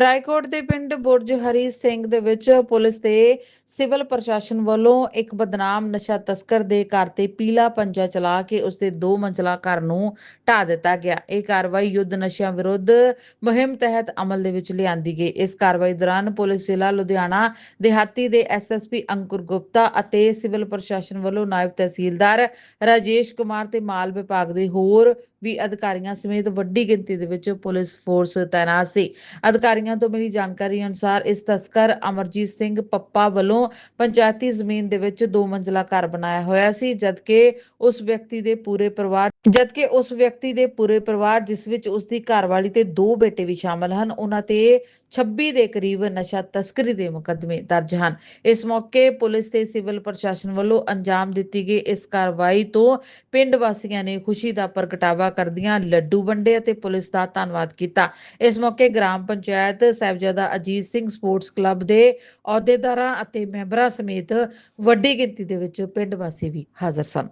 ਰਾਏਕੋਟ ਦੇ ਪਿੰਡ ਬੁਰਜ ਹਰੀ ਸਿੰਘ ਦੇ ਵਿੱਚ ਪੁਲਿਸ ਦੇ ਸਿਵਲ ਪ੍ਰਸ਼ਾਸਨ ਵੱਲੋਂ ਇੱਕ ਬਦਨਾਮ ਨਸ਼ਾ ਤਸਕਰ ਦੇ ਘਰ ਤੇ ਪੀਲਾ ਪੰਜਾ ਚਲਾ ਕੇ ਉਸ ਦੇ ਦੋ ਮੰਜ਼ਲਾ ਘਰ ਨੂੰ ਢਾ ਦਿੱਤਾ ਗਿਆ। ਇਹ ਕਾਰਵਾਈ ਯੁੱਧ ਨਸ਼ਿਆਂ ਵਿਰੁੱਧ ਮੁਹਿੰਮ ਤਹਿਤ ਅਮਲ ਦੇ ਵਿੱਚ ਲਿਆਂਦੀ ਗਈ। ਇਸ ਕਾਰਵਾਈ ਦੌਰਾਨ ਪੁਲਿਸ ਜ਼ਿਲ੍ਹਾ ਲੁਧਿਆਣਾ ਦਿਹਾਤੀ ਦੇ ਐਸਐਸਪੀ ਅੰਕੁਰ ਗੁਪਤਾ ਅਤੇ ਸਿਵਲ ਪ੍ਰਸ਼ਾਸਨ ਵੱਲੋਂ ਨਾਇਬ ਤਹਿਸੀਲਦਾਰ ਰਾਜੇਸ਼ ਕੁਮਾਰ ਤੇ ਮਾਲ ਵਿਭਾਗ ਦੇ ਹੋਰ ਵੀ ਅਧਿਕਾਰੀਆਂ ਸਮੇਤ ਵੱਡੀ ਗਿਣਤੀ ਦੇ ਵਿੱਚ ਪੁਲਿਸ ਫੋਰਸ ਤਾਇਨਾਤ ਸੀ। ਅਧਿਕਾਰੀਆਂ ਤੋਂ ਮਿਲੀ ਜਾਣਕਾਰੀ ਅਨੁਸਾਰ ਇਸ ਤਸਕਰ ਅਮਰਜੀਤ ਸਿੰਘ ਪੱਪਾ ਵੱਲੋਂ ਪੰਚਾਇਤੀ ਜ਼ਮੀਨ ਦੇ ਵਿੱਚ ਦੋ ਮੰਜ਼ਲਾ ਘਰ ਬਣਾਇਆ ਹੋਇਆ ਸੀ, ਜਦਕਿ ਉਸ ਵਿਅਕਤੀ ਦੇ ਪੂਰੇ ਪਰਿਵਾਰ, ਜਦਕਿ ਉਸ ਵਿਅਕਤੀ ਦੇ ਪੂਰੇ ਪਰਿਵਾਰ, ਜਿਸ ਵਿੱਚ ਉਸ ਦੀ ਘਰਵਾਲੀ ਤੇ ਦੋ ਬੇਟੇ ਵੀ ਸ਼ਾਮਲ ਹਨ, ਉਹਨਾਂ ਤੇ 26 ਦੇ ਕਰੀਬ ਨਸ਼ਾ ਤਸਕਰੀ ਦੇ ਮੁਕੱਦਮੇ ਦਰਜ ਹਨ। ਇਸ ਮੌਕੇ ਪੁਲਿਸ ਤੇ ਸਿਵਲ ਪ੍ਰਸ਼ਾਸਨ ਵੱਲੋਂ ਅੰਜਾਮ ਦਿੱਤੀ ਗਈ ਇਸ ਕਾਰਵਾਈ ਤੋਂ ਪਿੰਡ ਵਾਸੀਆਂ ਨੇ ਖੁਸ਼ੀ ਦਾ ਪ੍ਰਗਟਾਵਾ ਕਰਦਿਆਂ ਲੱਡੂ ਵੰਡੇ ਅਤੇ ਪੁਲਿਸ ਦਾ ਧੰਨਵਾਦ ਕੀਤਾ। ਇਸ ਮੌਕੇ ਗ੍ਰਾਮ ਪੰਚਾਇਤ ਸਾਹਿਬਜ਼ਾਦਾ ਅਜੀਤ ਸਿੰਘ ਸਪੋਰਟਸ ਕਲੱਬ ਦੇ ਅਹੁਦੇਦਾਰਾਂ ਅਤੇ ਮੈਂਬਰਾਂ ਸਮੇਤ ਵੱਡੀ ਗਿਣਤੀ ਦੇ ਵਿੱਚ ਪਿੰਡ ਵਾਸੀ ਵੀ ਹਾਜ਼ਰ ਸਨ।